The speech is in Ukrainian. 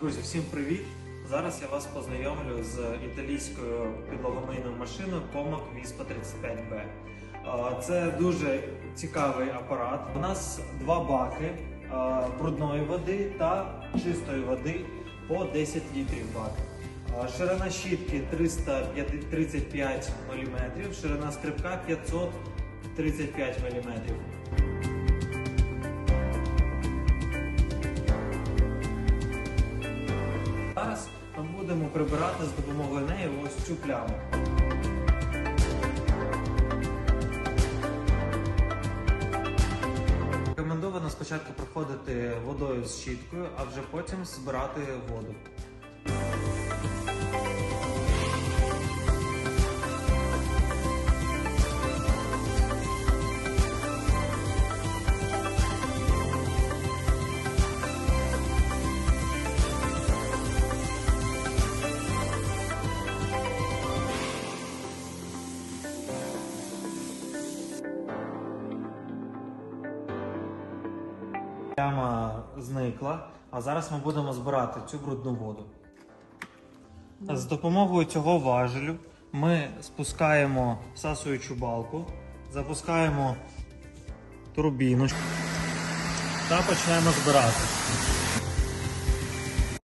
Друзі, всім привіт! Зараз я вас познайомлю з італійською підлогомийною машиною Comac Vispa 35B. Це дуже цікавий апарат. У нас два баки брудної води та чистої води по 10 літрів бак. Ширина щітки 335 мм, ширина скрипка 535 мм. Зараз ми будемо прибирати з допомогою неї ось цю пляму. Рекомендовано спочатку проходити водою з щіткою, а вже потім збирати воду. Пляма зникла, а зараз ми будемо збирати цю брудну воду. З допомогою цього важелю ми спускаємо всасуючу балку, запускаємо турбіну та почнемо збирати.